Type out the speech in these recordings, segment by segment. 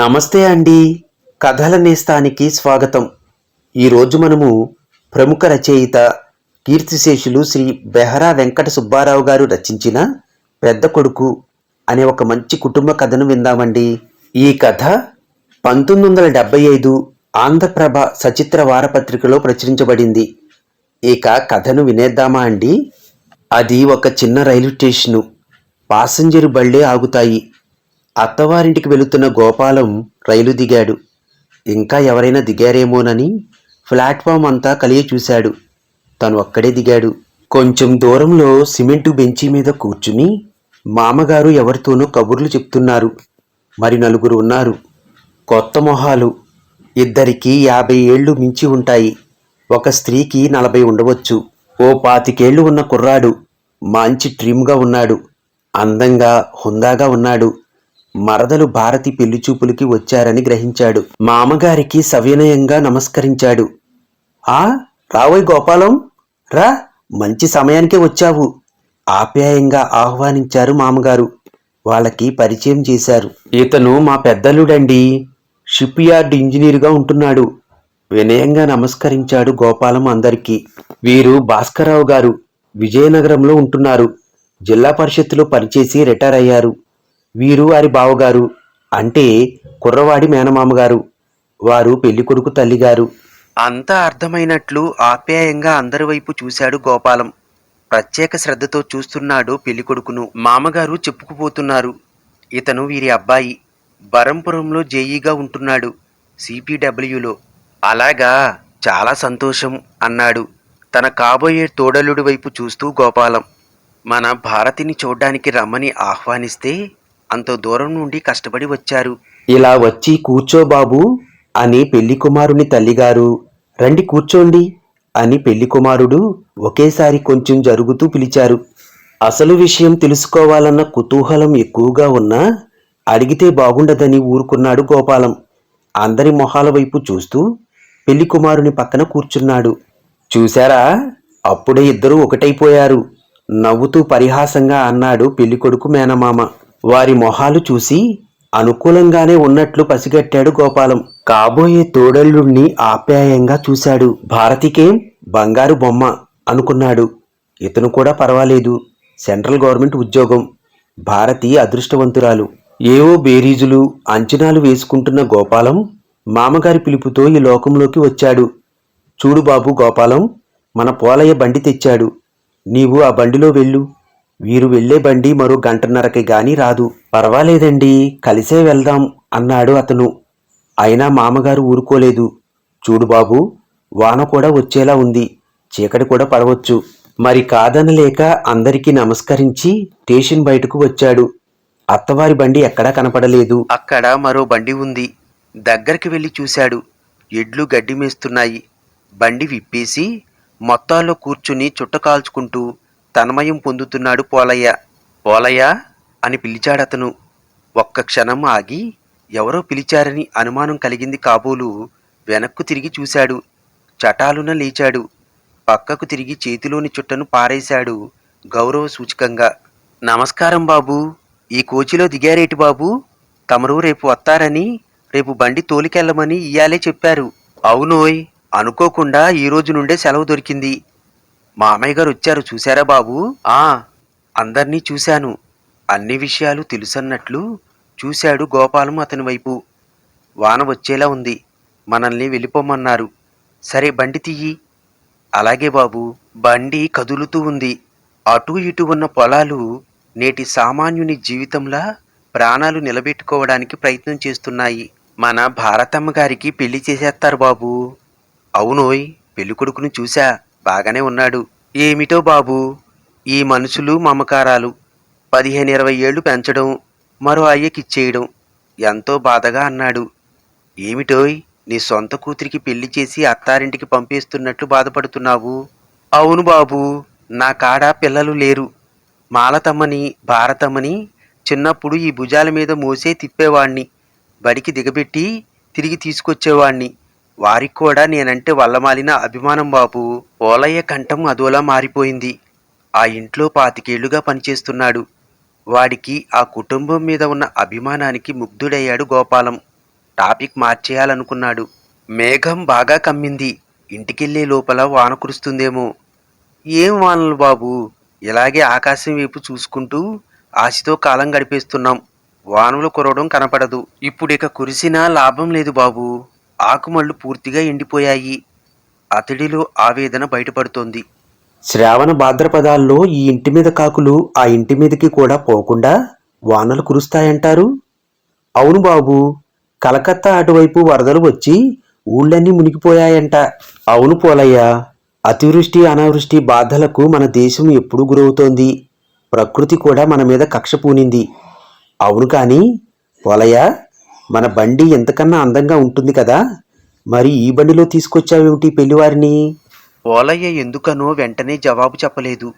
నమస్తే అండి. కథల నేస్తానికి స్వాగతం. ఈరోజు మనము ప్రముఖ రచయిత కీర్తిశేషులు శ్రీ బెహరా వెంకట సుబ్బారావు గారు రచించిన పెద్ద కొడుకు అనే ఒక మంచి కుటుంబ కథను విందామండి. ఈ కథ పంతొమ్మిది వందల డెబ్బై ఐదు ఆంధ్రప్రభ సచిత్ర వారపత్రికలో ప్రచురించబడింది. ఇక కథను వినేద్దామా అండి? అది ఒక చిన్న రైలు స్టేషను. పాసెంజరు బళ్ళే ఆగుతాయి. అత్తవారింటికి వెళుతున్న గోపాలం రైలు దిగాడు. ఇంకా ఎవరైనా దిగారేమోనని ప్లాట్ఫామ్ అంతా కలిగి చూశాడు. తను అక్కడే దిగాడు. కొంచెం దూరంలో సిమెంటు బెంచి మీద కూర్చుని మామగారు ఎవరితోనో కబుర్లు చెప్తున్నారు. మరి నలుగురు ఉన్నారు. కొత్త మొహాలు. ఇద్దరికి యాభై ఏళ్ళు మించి ఉంటాయి. ఒక స్త్రీకి నలభై ఉండవచ్చు. ఓ పాతికేళ్ళు ఉన్న కుర్రాడు. మంచి ట్రిమ్గా ఉన్నాడు. అందంగా హుందాగా ఉన్నాడు. మరదలు భారతి పెళ్ళిచూపులకి వచ్చారని గ్రహించాడు. మామగారికి సవినయంగా నమస్కరించాడు. ఆ రావోయ్ గోపాలం రా మంచి సమయానికే వచ్చావు. ఆప్యాయంగా ఆహ్వానించారు మామగారు. వాళ్ళకి పరిచయం చేశారు. ఇతను మా పెద్దలుడండి షిప్ యార్డ్ ఇంజనీర్గా ఉంటున్నాడు. వినయంగా నమస్కరించాడు గోపాలం అందరికీ. వీరు భాస్కరరావు గారు విజయనగరంలో ఉంటున్నారు. జిల్లా పరిషత్తులో పనిచేసి రిటైర్ అయ్యారు. వీరు వారి బావగారు అంటే కుర్రవాడి మేనమామగారు. వారు పెళ్ళి కొడుకు తల్లిగారు. అంతా అర్థమైనట్లు ఆప్యాయంగా అందరి వైపు చూశాడు గోపాలం. ప్రత్యేక శ్రద్ధతో చూస్తున్నాడు పెళ్ళి కొడుకును. మామగారు చెప్పుకుపోతున్నారు. ఇతను వీరి అబ్బాయి. బరంపురంలో జేఈగా ఉంటున్నాడు సిపిడబ్ల్యూలో. అలాగా చాలా సంతోషం అన్నాడు తన కాబోయే తోడలుడి వైపు చూస్తూ గోపాలం. మన భారతిని చూడ్డానికి రమ్మని ఆహ్వానిస్తే అంత దూరం నుండి కష్టపడి వచ్చారు. ఇలా వచ్చి కూర్చో బాబు అని పెళ్ళి కుమారుని తల్లిగారు. రండి కూర్చోండి అని పెళ్ళి కుమారుడు ఒకేసారి కొంచెం జరుగుతూ పిలిచారు. అసలు విషయం తెలుసుకోవాలన్న కుతూహలం ఎక్కువగా ఉన్నా అడిగితే బాగుండదని ఊరుకున్నాడు గోపాలం. అందరి మొహాల వైపు చూస్తూ పెళ్ళి కుమారుని పక్కన కూర్చున్నాడు. చూశారా? అప్పుడే ఇద్దరూ ఒకటైపోయారు. నవ్వుతూ పరిహాసంగా అన్నాడు పెళ్ళికొడుకు మేనమామ. వారి మొహాలు చూసి అనుకూలంగానే ఉన్నట్లు పసిగట్టాడు గోపాలం. కాబోయే తోడల్లుణ్ణి ఆప్యాయంగా చూశాడు. భారతికేం బంగారు బొమ్మ అనుకున్నాడు. ఇతను కూడా పర్వాలేదు. సెంట్రల్ గవర్నమెంట్ ఉద్యోగం. భారతి అదృష్టవంతురాలు. ఏవో బేరీజులు అంచనాలు వేసుకుంటున్న గోపాలం మామగారి పిలుపుతో ఈ లోకంలోకి వచ్చాడు. చూడు బాబు గోపాలం మన పోలయ్య బండి తెచ్చాడు. నీవు ఆ బండిలో వెళ్ళు. వీరు వెళ్ళే బండి మరో గంటన్నరకి గాని రాదు. పర్వాలేదండి కలిసే వెళ్దాం అన్నాడు అతను. అయినా మామగారు ఊరుకోలేదు. చూడు బాబు వాన కూడా వచ్చేలా ఉంది. చీకటి కూడా పడవచ్చు. మరి కాదనలేక అందరికీ నమస్కరించి స్టేషన్ బయటకు వచ్చాడు. అత్తవారి బండి ఎక్కడా కనపడలేదు. అక్కడ మరో బండి ఉంది. దగ్గరికి వెళ్ళి చూశాడు. ఎడ్లు గడ్డి మేస్తున్నాయి. బండి విప్పేసి మొత్తాల్లో కూర్చుని చుట్ట కాల్చుకుంటూ తన్మయం పొందుతున్నాడు పోలయ్య. పోలయ్య అని పిలిచాడతను. ఒక్క క్షణం ఆగి ఎవరో పిలిచారని అనుమానం కలిగింది కాబోలు వెనక్కు తిరిగి చూశాడు. చటాలున లేచాడు. పక్కకు తిరిగి చేతిలోని చుట్టను పారేశాడు గౌరవ సూచకంగా. నమస్కారం బాబు. ఈ కోచిలో దిగారేటి బాబు? తమరు రేపు వస్తారని రేపు బండి తోలికెళ్ళమని ఇయాలే చెప్పారు. అవునోయ్ అనుకోకుండా ఈ రోజు నుండే సెలవు దొరికింది. మామయ్య గారు వచ్చారు చూశారా బాబు? ఆ అందర్నీ చూశాను. అన్ని విషయాలు తెలుసన్నట్లు చూశాడు గోపాలం అతని వైపు. వాన వచ్చేలా ఉంది. మనల్ని వెళ్ళిపోమన్నారు. సరే బండి తీయి. అలాగే బాబు బండి కదులుతూ ఉంది. అటు ఇటు ఉన్న పొలాలు నేటి సామాన్యుని జీవితంలా ప్రాణాలు నిలబెట్టుకోవడానికి ప్రయత్నం చేస్తున్నాయి. మన భారతమ్మ గారికి పెళ్ళి చేసేస్తారు బాబు. అవునోయ్ పెళ్ళికొడుకును చూశా. బాగానే ఉన్నాడు. ఏమిటో బాబు? ఈ మనుషులు మమకారాలు పదిహేను ఇరవై ఏళ్ళు పెంచడం మరో అయ్యకిచ్చేయడం ఎంతో బాధగా అన్నాడు. ఏమిటోయ్? నీ సొంత కూతురికి పెళ్ళి చేసి అత్తారింటికి పంపేస్తున్నట్లు బాధపడుతున్నావు. అవును బాబు నా కాడ పిల్లలు లేరు. మాలతమ్మని భారతమ్మని చిన్నప్పుడు ఈ భుజాల మీద మోసే తిప్పేవాణ్ణి. బడికి దిగబెట్టి తిరిగి తీసుకొచ్చేవాణ్ణి. వారికి కూడా నేనంటే వల్లమాలిన అభిమానం బాబు. ఓలయ్య కంఠం అదోలా మారిపోయింది. ఆ ఇంట్లో పాతికేళ్ళుగా పనిచేస్తున్నాడు. వాడికి ఆ కుటుంబం మీద ఉన్న అభిమానానికి ముగ్ధుడయ్యాడు గోపాలం. టాపిక్ మార్చేయాలనుకున్నాడు. మేఘం బాగా కమ్మింది. ఇంటికెళ్ళే లోపల వాన కురుస్తుందేమో. ఏం వానలు బాబు? ఇలాగే ఆకాశం వైపు చూసుకుంటూ ఆశతో కాలం గడిపేస్తున్నాం. వానలు కురవడం కనపడదు. ఇప్పుడిక కురిసినా లాభం లేదు బాబు. ఆకుమళ్ళు పూర్తిగా ఎండిపోయాయి. అతడిలో ఆవేదన బయటపడుతోంది. శ్రావణ భాద్రపదాల్లో ఈ ఇంటి మీద కాకులు ఆ ఇంటి మీదకి కూడా పోకుండా వానలు కురుస్తాయంటారు. అవును బాబు కలకత్తా అటువైపు వరదలు వచ్చి ఊళ్ళన్నీ మునిగిపోయాయంట. అవును పోలయ్య అతివృష్టి అనావృష్టి బాధలకు మన దేశం ఎప్పుడు గురవుతోంది. ప్రకృతి కూడా మన మీద కక్ష పూనింది. అవును కానీ పోలయ్య మన బండి ఎంతకన్నా అందంగా ఉంటుంది కదా. మరి ఈ బండిలో తీసుకొచ్చావేమిటి పెళ్ళివారిని? ఓలయ్య ఎందుకనో వెంటనే జవాబు చెప్పలేదు.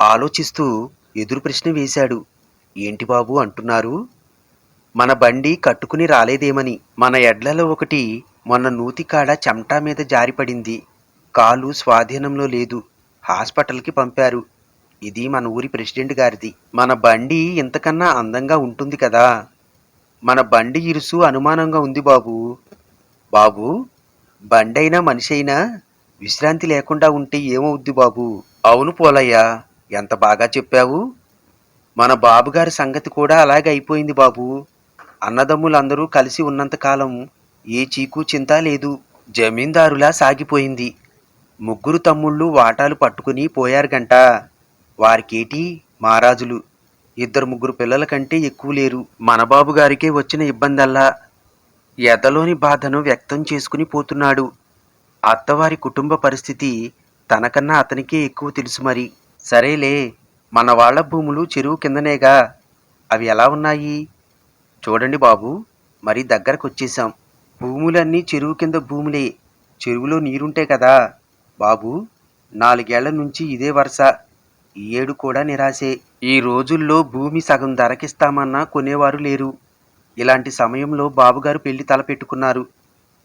ఆలోచిస్తూ ఎదురు ప్రశ్న వేశాడు. ఏంటి బాబు అంటున్నారు? మన బండి కట్టుకుని రాలేదేమని. మన ఎడ్లలో ఒకటి మొన్న నూతికాడ చెమటా మీద జారిపడింది కాలు స్వాధీనంలో లేదు. హాస్పిటల్కి పంపారు. ఇది మన ఊరి ప్రెసిడెంట్ గారిది. మన బండి ఇంతకన్నా అందంగా ఉంటుంది కదా. మన బండి ఇరుసు అనుమానంగా ఉంది బాబు. బాబు బండైనా మనిషైనా విశ్రాంతి లేకుండా ఉంటే ఏమవుద్ది బాబు? అవును పోలయ్యా ఎంత బాగా చెప్పావు. మన బాబుగారి సంగతి కూడా అలాగే అయిపోయింది బాబు. అన్నదమ్ములందరూ కలిసి ఉన్నంతకాలం ఏ చీకు చింత లేదు. జమీందారులా సాగిపోయింది. ముగ్గురు తమ్ముళ్ళు వాటాలు పట్టుకుని పోయారు గంట వారికేటి? మహారాజులు. ఇద్దరు ముగ్గురు పిల్లల కంటే ఎక్కువ లేరు. మన బాబు గారికే వచ్చిన ఇబ్బందల్లా ఎదలోని బాధను వ్యక్తం చేసుకుని పోతున్నాడు. అత్తవారి కుటుంబ పరిస్థితి తనకన్నా అతనికే ఎక్కువ తెలుసు మరి. సరేలే మన వాళ్ళ భూములు చెరువు కిందనేగా. అవి ఎలా ఉన్నాయి? చూడండి బాబు మరి దగ్గరకు వచ్చేసాం భూములన్నీ చెరువు కింద భూములే. చెరువులో నీరుంటే కదా. బాబు నాలుగేళ్ళ నుంచి ఇదే వరుస. ఈ ఏడు కూడా నిరాశే. ఈ రోజుల్లో భూమి సగం ధరకిస్తామన్నా కొనేవారు లేరు. ఇలాంటి సమయంలో బాబుగారు పెళ్ళి తలపెట్టుకున్నారు.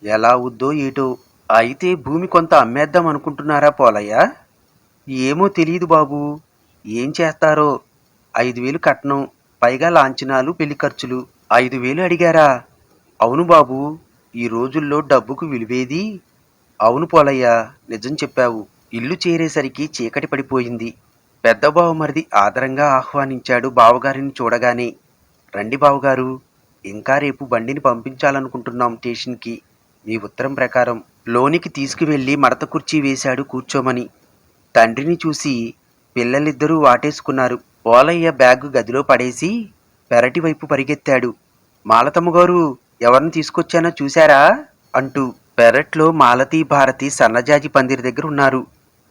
ఎలా అవుద్దో ఏటో. అయితే భూమి కొంత అమ్మేద్దాం అనుకుంటున్నారా పోలయ్య? ఏమో తెలియదు బాబు. ఏం చేస్తారో. ఐదు వేలు కట్నం పైగా లాంఛనాలు పెళ్ళి ఖర్చులు. ఐదు వేలు అడిగారా? అవును బాబు. ఈ రోజుల్లో డబ్బుకు విలువేది? అవును పోలయ్య నిజం చెప్పావు. ఇల్లు చేరేసరికి చీకటి పడిపోయింది. పెద్ద బావమరిది ఆదరంగా ఆహ్వానించాడు బావగారిని చూడగానే. రండి బావగారు. ఇంకా రేపు బండిని పంపించాలనుకుంటున్నాం స్టేషన్కి. మీ ఉత్తరం ప్రకారం లోనికి తీసుకువెళ్ళి మడత కుర్చీ వేశాడు కూర్చోమని. తండ్రిని చూసి పిల్లలిద్దరూ వాటేసుకున్నారు. ఓలయ్య బ్యాగు గదిలో పడేసి పెరటి వైపు పరిగెత్తాడు. మాలతమ్మ గారు ఎవరిని తీసుకొచ్చానో చూశారా? అంటూ పెరట్లో మాలతీ భారతి సన్నజాజి పందిరి దగ్గర ఉన్నారు.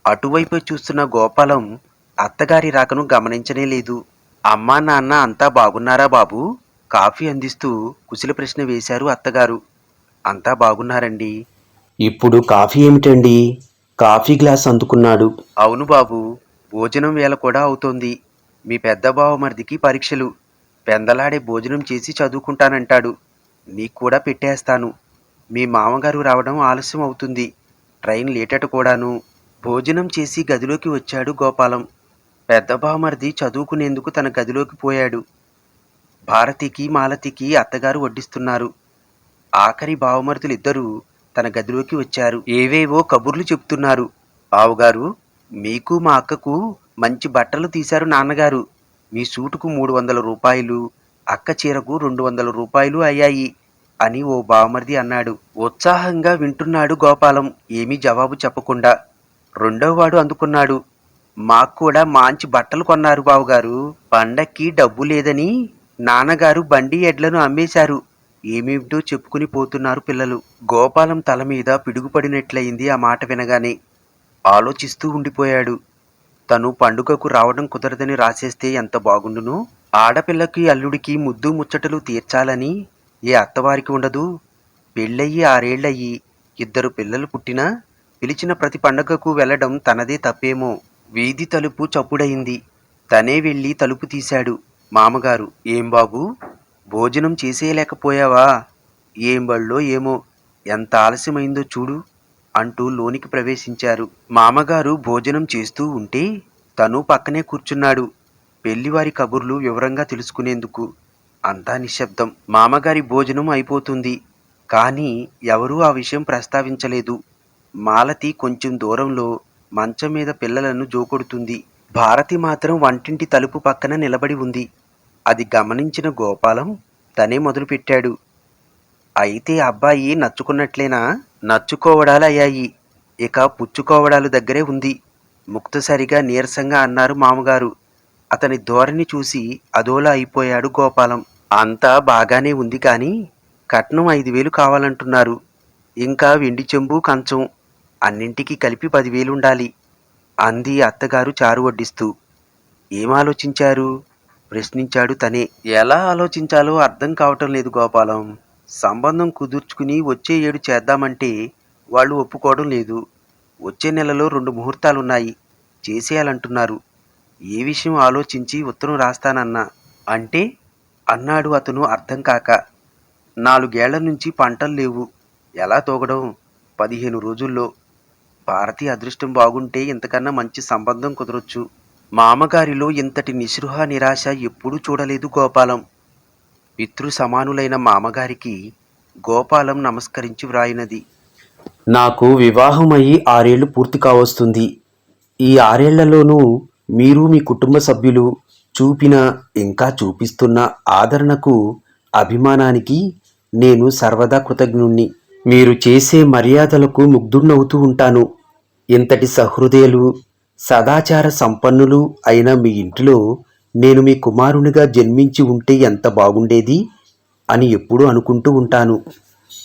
అటువైపు చూస్తున్న గోపాలం అత్తగారి రాకను గమనించనే లేదు. అమ్మా నాన్న అంతా బాగున్నారా బాబు? కాఫీ అందిస్తూ కుశల ప్రశ్న వేశారు అత్తగారు. అంతా బాగున్నారండి. ఇప్పుడు కాఫీ ఏమిటండి? కాఫీ గ్లాస్ అందుకున్నాడు. అవును బాబు భోజనం వేళ కూడా అవుతోంది. మీ పెద్ద బావమరిదికి పరీక్షలు. పెందలాడే భోజనం చేసి చదువుకుంటానంటాడు. నీకు కూడా పెట్టేస్తాను. మీ మామగారు రావడం ఆలస్యం అవుతుంది. ట్రైన్ లేటట కూడాను. భోజనం చేసి గదిలోకి వచ్చాడు గోపాలం. పెద్ద బావమరిది చదువుకునేందుకు తన గదిలోకి పోయాడు. భారతికి మాలతికి అత్తగారు వడ్డిస్తున్నారు. ఆఖరి బావమరుదులిద్దరూ తన గదిలోకి వచ్చారు. ఏవేవో కబుర్లు చెప్తున్నారు బావుగారు మీకు మా అక్కకు మంచి బట్టలు తీశారు నాన్నగారు. మీ సూటుకు మూడు వందల రూపాయలు అక్క చీరకు రెండు వందల రూపాయలు అయ్యాయి అని ఓ బావమరిది అన్నాడు. ఉత్సాహంగా వింటున్నాడు గోపాలం. ఏమీ జవాబు చెప్పకుండా రెండోవాడు అందుకున్నాడు. మాకు కూడా మంచి బట్టలు కొన్నారు బావుగారు. పండక్కి డబ్బు లేదని నాన్నగారు బండి ఎడ్లను అమ్మేశారు. ఏమేమిటో చెప్పుకుని పోతున్నారు పిల్లలు. గోపాలం తల మీద పిడుగుపడినట్లయింది ఆ మాట వినగానే. ఆలోచిస్తూ ఉండిపోయాడు. తను పండుగకు రావడం కుదరదని రాసేస్తే ఎంత బాగుండును? ఆడపిల్లకి అల్లుడికి ముద్దు ముచ్చటలు తీర్చాలని ఏ అత్తవారికి ఉండదు. పెళ్ళయ్యి ఆరేళ్ళయ్యి ఇద్దరు పిల్లలు పుట్టినా పిలిచిన ప్రతి పండగకు వెళ్ళడం తనదే తప్పేమో. వీధి తలుపు చప్పుడయింది. తనే వెళ్ళి తలుపు తీశాడు. మామగారు ఏం బాబు? భోజనం చేసేయలేకపోయావా? ఏం బళ్ళో ఏమో? ఎంత ఆలస్యమైందో చూడు అంటూ లోనికి ప్రవేశించారు. మామగారు భోజనం చేస్తూ ఉంటే తను పక్కనే కూర్చున్నాడు. పెళ్ళివారి కబుర్లు వివరంగా తెలుసుకునేందుకు. అంతా నిశ్శబ్దం. మామగారి భోజనం అయిపోతుంది. కానీ ఎవరూ ఆ విషయం ప్రస్తావించలేదు. మాలతి కొంచెం దూరంలో మంచం మీద పిల్లలను జోకొడుతుంది. భారతి మాత్రం వంటింటి తలుపు పక్కన నిలబడి ఉంది. అది గమనించిన గోపాలం తనే మొదలుపెట్టాడు. అయితే అబ్బాయి నచ్చుకున్నట్లేనా? నచ్చుకోవడాలు అయ్యాయి ఇక పుచ్చుకోవడాలు దగ్గరే ఉంది. ముక్తసరిగా నీరసంగా అన్నారు మామగారు. అతని ధోరణి చూసి అదోలా అయిపోయాడు గోపాలం. అంతా బాగానే ఉంది కానీ కట్నం ఐదు వేలు కావాలంటున్నారు. ఇంకా వెండి చెంబు కంచం అన్నింటికీ కలిపి పదివేలు ఉండాలి అంది అత్తగారు చారు వడ్డిస్తూ. ఏం ఆలోచించారు? ప్రశ్నించాడు తనే. ఎలా ఆలోచించాలో అర్థం కావటం లేదు గోపాలం. సంబంధం కుదుర్చుకుని వచ్చే ఏడు చేద్దామంటే వాళ్ళు ఒప్పుకోవడం లేదు. వచ్చే నెలలో రెండు ముహూర్తాలున్నాయి. చేసేయాలంటున్నారు. ఏ విషయం ఆలోచించి ఉత్తరం రాస్తానన్నా. అంటే? అన్నాడు అతను అర్థం కాక. నాలుగేళ్ళ నుంచి పంటలు లేవు. ఎలా తోగడం? పదిహేను రోజుల్లో. భారతి అదృష్టం బాగుంటే ఇంతకన్నా మంచి సంబంధం కుదరొచ్చు. మామగారిలో ఇంతటి నిస్పృహ నిరాశ ఎప్పుడూ చూడలేదు గోపాలం. పితృ సమానులైన మామగారికి గోపాలం నమస్కరించి వ్రాయినది. నాకు వివాహమయ్యి ఆరేళ్ళు పూర్తి కావస్తుంది. ఈ ఆరేళ్ళలోనూ మీరు మీ కుటుంబ సభ్యులు చూపిన ఇంకా చూపిస్తున్న ఆదరణకు అభిమానానికి నేను సర్వదా కృతజ్ఞుణ్ణి. మీరు చేసే మర్యాదలకు ముగ్ధుణ్ణవుతూ ఉంటాను. ఇంతటి సహృదయులు సదాచార సంపన్నులు అయిన మీ ఇంటిలో నేను మీ కుమారునిగా జన్మించి ఉంటే ఎంత బాగుండేది అని ఎప్పుడూ అనుకుంటూ ఉంటాను.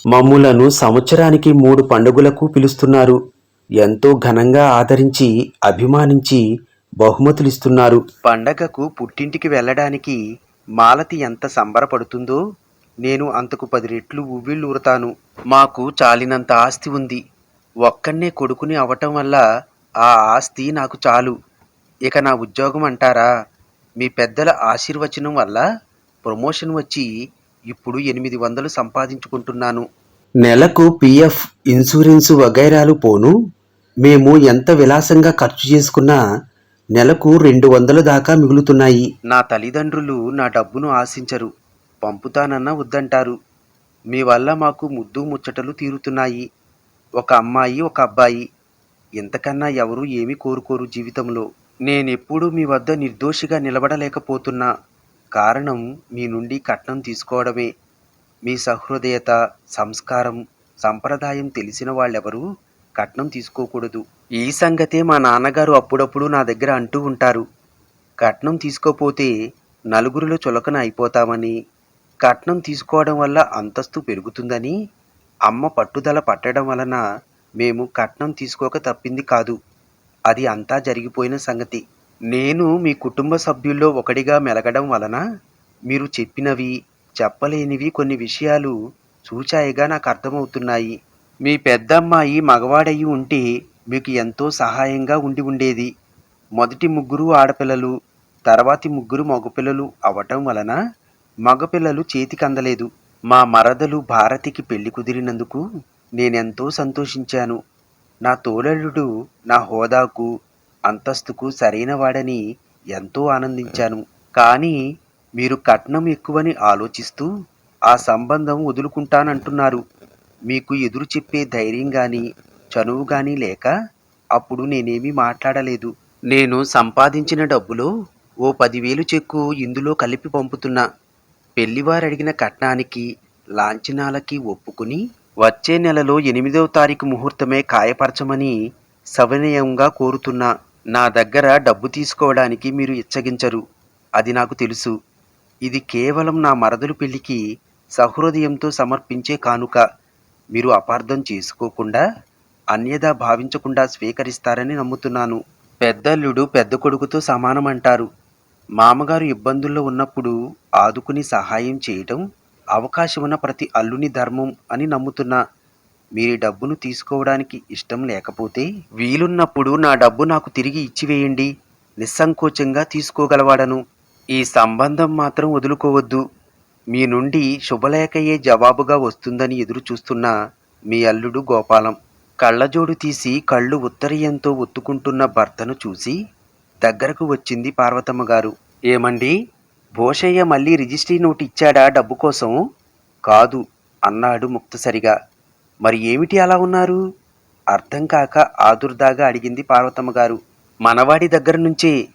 మమ్ములను సంవత్సరానికి మూడు పండుగలకు పిలుస్తున్నారు. ఎంతో ఘనంగా ఆదరించి అభిమానించి బహుమతులిస్తున్నారు. పండగకు పుట్టింటికి వెళ్ళడానికి మాలతి ఎంత సంబరపడుతుందో నేను అంతకు పది రెట్లు ఉవ్విళ్ళూరుతాను. మాకు చాలినంత ఆస్తి ఉంది. ఒక్కన్నే కొడుకుని అవటం వల్ల ఆ ఆస్తి నాకు చాలు. ఇక నా ఉద్యోగం అంటారా? మీ పెద్దల ఆశీర్వచనం వల్ల ప్రమోషన్ వచ్చి ఇప్పుడు ఎనిమిది వందలు సంపాదించుకుంటున్నాను. నెలకు పిఎఫ్ ఇన్సూరెన్సు వగైరాలు పోను. మేము ఎంత విలాసంగా ఖర్చు చేసుకున్నా నెలకు రెండు వందల దాకా మిగులుతున్నాయి. నా తల్లిదండ్రులు నా డబ్బును ఆశించరు. పంపుతానన్నా వద్దంటారు. మీ వల్ల మాకు ముద్దు ముచ్చటలు తీరుతున్నాయి. ఒక అమ్మాయి ఒక అబ్బాయి. ఇంతకన్నా ఎవరు ఏమీ కోరుకోరు జీవితంలో. నేనెప్పుడూ మీ వద్ద నిర్దోషిగా నిలబడలేకపోతున్నా. కారణం మీ నుండి కట్నం తీసుకోవడమే. మీ సహృదయత సంస్కారం సంప్రదాయం తెలిసిన వాళ్ళెవరూ కట్నం తీసుకోకూడదు. ఈ సంగతే మా నాన్నగారు అప్పుడప్పుడు నా దగ్గర అంటూ ఉంటారు. కట్నం తీసుకోపోతే నలుగురిలో చులకన అయిపోతామని. కట్నం తీసుకోవడం వల్ల అంతస్తు పెరుగుతుందని అమ్మ పట్టుదల పట్టడం వలన మేము కట్నం తీసుకోక తప్పింది కాదు. అది అంతా జరిగిపోయిన సంగతి. నేను మీ కుటుంబ సభ్యుల్లో ఒకడిగా మెలగడం వలన మీరు చెప్పినవి చెప్పలేనివి కొన్ని విషయాలు చూచాయిగా నాకు అర్థమవుతున్నాయి. మీ పెద్దమ్మాయి మగవాడయి ఉంటే మీకు ఎంతో సహాయంగా ఉండి ఉండేది. మొదటి ముగ్గురు ఆడపిల్లలు తర్వాతి ముగ్గురు మగపిల్లలు అవటం వలన మగపిల్లలు చేతికి అందలేదు. మా మరదలు భారతికి పెళ్ళి కుదిరినందుకు నేనెంతో సంతోషించాను. నా తోడలుడు నా హోదాకు అంతస్తుకు సరైన వాడని ఎంతో ఆనందించాను. కానీ మీరు కట్నం ఎక్కువని ఆలోచిస్తూ ఆ సంబంధం వదులుకుంటానంటున్నారు. మీకు ఎదురు చెప్పే ధైర్యం గాని చనువు గాని లేక అప్పుడు నేనేమీ మాట్లాడలేదు. నేను సంపాదించిన డబ్బులో ఓ పదివేలు చెక్కు ఇందులో కలిపి పంపుతున్నా. పెళ్ళివారు అడిగిన కట్నానికి లాంఛనాలకి ఒప్పుకుని వచ్చే నెలలో ఎనిమిదవ తారీఖు ముహూర్తమే ఖాయపరచమని సవినయంగా కోరుతున్నా. నా దగ్గర డబ్బు తీసుకోవడానికి మీరు ఇచ్చగించరు. అది నాకు తెలుసు. ఇది కేవలం నా మరదలు పెళ్ళికి సహృదయంతో సమర్పించే కానుక. మీరు అపార్థం చేసుకోకుండా అన్యదా భావించకుండా స్వీకరిస్తారని నమ్ముతున్నాను. పెద్దల్లుడు పెద్ద కొడుకుతో సమానమంటారు. మామగారు ఇబ్బందుల్లో ఉన్నప్పుడు ఆదుకుని సహాయం చేయటం అవకాశం ఉన్న ప్రతి అల్లుని ధర్మం అని నమ్ముతున్నా మీరు డబ్బును తీసుకోవడానికి ఇష్టం లేకపోతే వీలున్నప్పుడు నా డబ్బు నాకు తిరిగి ఇచ్చివేయండి నిస్సంకోచంగా తీసుకోగలవాడను. ఈ సంబంధం మాత్రం వదులుకోవద్దు. మీ నుండి శుభలేఖయే జవాబుగా వస్తుందని ఎదురు చూస్తున్న మీ అల్లుడు గోపాలం. కళ్ళజోడు తీసి కళ్ళు ఉత్తరీయంతో ఒత్తుకుంటున్న భర్తను చూసి దగ్గరకు వచ్చింది పార్వతమ్మ గారు. ఏమండి? భోషయ్య మళ్ళీ రిజిస్ట్రీ నోటు ఇచ్చాడా డబ్బు కోసం? కాదు అన్నాడు ముక్తసరిగా. మరి ఏమిటి అలా ఉన్నారు? అర్థం కాక ఆదుర్దాగా అడిగింది పార్వతమ్మ గారు. మనవాడి దగ్గర నుంచే.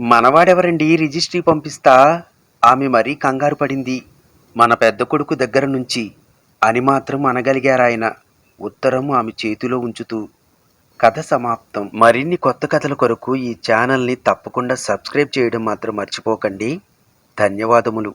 మనవాడెవరండి రిజిస్ట్రీ పంపిస్తా? ఆమె మరీ కంగారు పడింది. మన పెద్ద కొడుకు దగ్గర నుంచి. అని మాత్రం అనగలిగారాయన. ఉత్తరం ఆమె చేతిలో ఉంచుతూ. కథ సమాప్తం. మరిన్ని కొత్త కథల కొరకు ఈ ఛానల్ని తప్పకుండా సబ్స్క్రైబ్ చేయడం మాత్రం మర్చిపోకండి. ధన్యవాదములు.